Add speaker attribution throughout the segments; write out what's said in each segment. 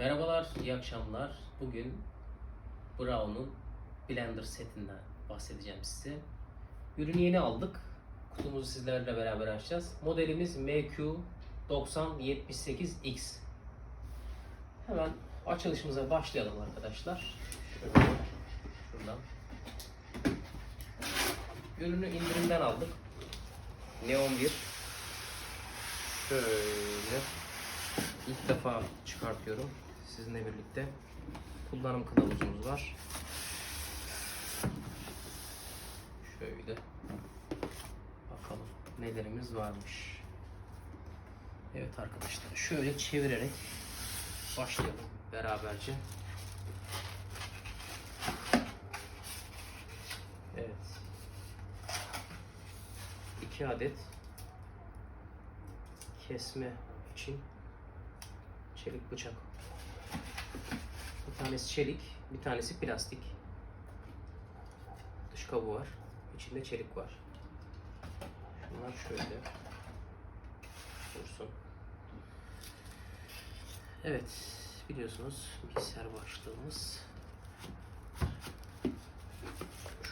Speaker 1: Merhabalar, iyi akşamlar. Bugün Brown'un Blender setinden bahsedeceğim size. Ürünü yeni aldık. Kutumuzu sizlerle beraber açacağız. Modelimiz MQ9078X. Hemen açılışımıza başlayalım arkadaşlar. Şuradan. Ürünü indirimden aldık. Neon 1. Şöyle ilk defa çıkartıyorum sizinle birlikte. Kullanım kılavuzumuz var. Şöyle bakalım nelerimiz varmış. Evet arkadaşlar şöyle çevirerek başlayalım beraberce. Evet. iki adet kesme için çelik bıçak. Bir tanesi çelik, bir tanesi plastik. Dış kabuğu var, içinde çelik var. Şunlar şöyle dursun. Evet, biliyorsunuz bilgisayar başlığımız.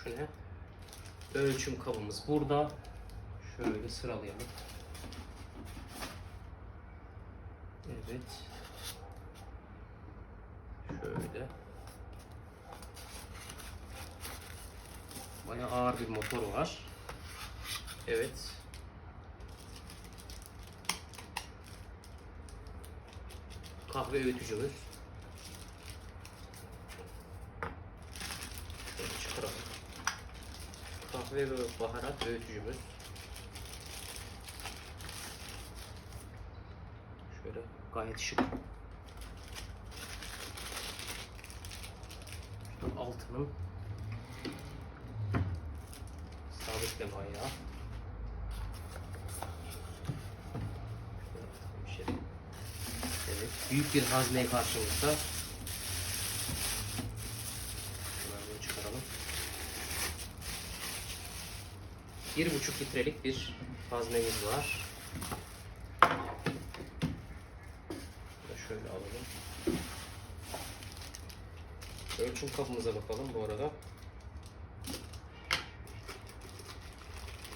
Speaker 1: Ne? Ölçüm kabımız burada. Şöyle sıralayalım. Evet. Şöyle. Bayağı ağır bir motor var. Evet. Kahve öğütücümüz. Şöyle çıkaralım. Kahve ve baharat öğütücümüz. Şöyle gayet şık. Altının sabitleme ayağı. Evet, büyük bir hazne karşımızda. Şunları çıkaralım. Bir buçuk litrelik bir haznemiz var. Bunu da Şöyle alalım. Ölçüm kabımıza bakalım bu arada.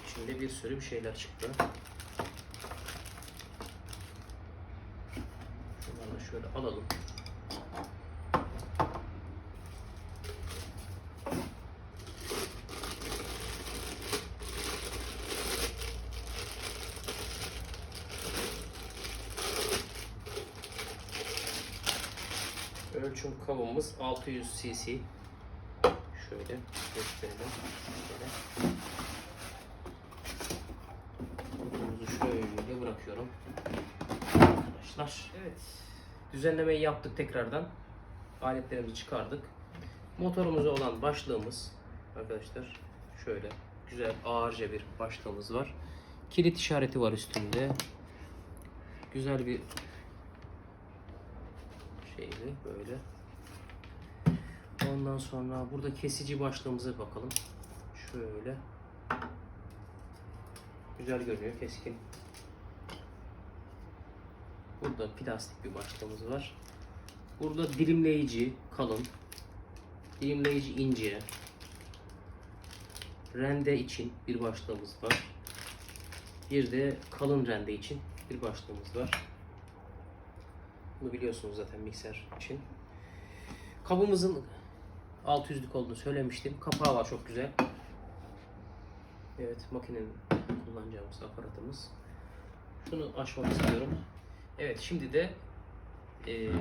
Speaker 1: İçinde bir sürü bir şeyler çıktı. Şunları şöyle alalım. Ölçüm kabımız 600 cc. Şöyle gösterelim. Şöyle. Kabımızı şöyle bırakıyorum. Arkadaşlar. Evet. Düzenlemeyi yaptık tekrardan. Aletlerimizi çıkardık. Motorumuza olan başlığımız arkadaşlar şöyle güzel ağırca bir başlığımız var. Kilit işareti var üstünde. Güzel bir şeyli böyle. Ondan sonra burada kesici başlığımıza bakalım. Şöyle. Güzel görünüyor keskin. Burada plastik bir başlığımız var. Burada dilimleyici kalın. Dilimleyici ince. Rende için bir başlığımız var. Bir de kalın rende için bir başlığımız var. Bunu biliyorsunuz zaten mikser için. Kabımızın 600'lük olduğunu söylemiştim. Kapağı var çok güzel. Evet makinenin kullanacağımız aparatımız. Şunu açmak istiyorum. Evet şimdi de eee,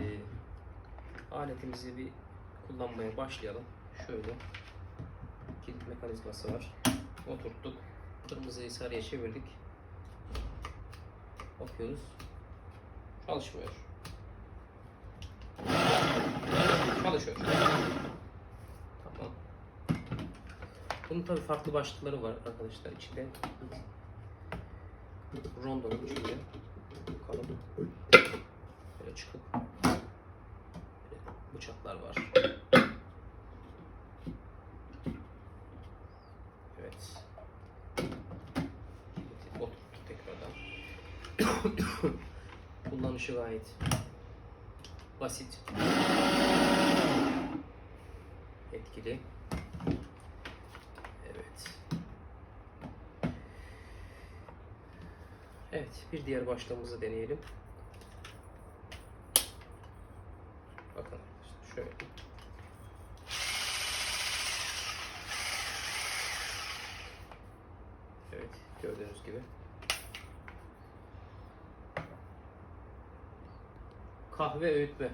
Speaker 1: aletimizi bir kullanmaya başlayalım. Şöyle kilit mekanizması var. Oturttuk. Kırmızıyı sarıya çevirdik. Bakıyoruz. Çalışmıyor. Bunun tabi farklı başlıkları var arkadaşlar içinde. Rondonun içinde. Bakalım. Böyle çıkıp böyle bıçaklar var. Evet. Oturttuk tekrardan. Kullanışı gayet basit. Etkili. Evet. Evet, bir diğer başlığımızı deneyelim. Bakın arkadaşlar şöyle. Evet, gördüğünüz gibi. Kahve öğütme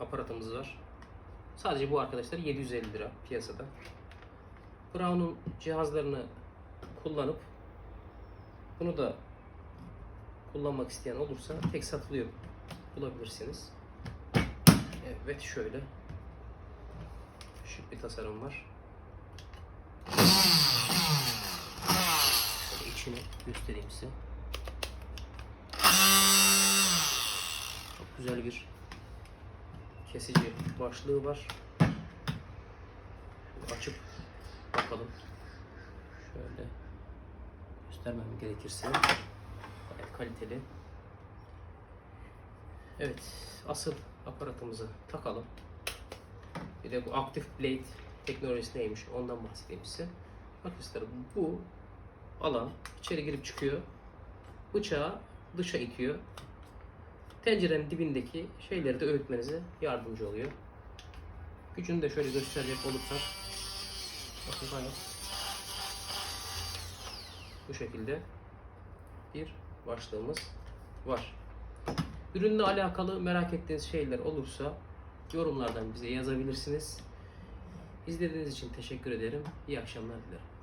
Speaker 1: aparatımız var. Sadece bu arkadaşlar 750 lira piyasada. Brown'un cihazlarını kullanıp bunu da kullanmak isteyen olursa tek satılıyor bulabilirsiniz. Evet şöyle şık bir tasarım var. Şöyle içini göstereyim size. Çok güzel bir kesici başlığı var. Şöyle açıp bakalım. Şöyle göstermem gerekirse kaliteli. Evet, asıl aparatımızı takalım. Bir de bu Active Blade teknolojisi neymiş ondan bahsedeyim size. Arkadaşlar bu alan içeri girip çıkıyor. Bıçağı dışa itiyor. Tencerenin dibindeki şeyleri de öğütmenize yardımcı oluyor. Gücünü de şöyle gösterecek olursak bakın gayet bu şekilde bir başlığımız var. Ürünle alakalı merak ettiğiniz şeyler olursa yorumlardan bize yazabilirsiniz. İzlediğiniz için teşekkür ederim. İyi akşamlar dilerim.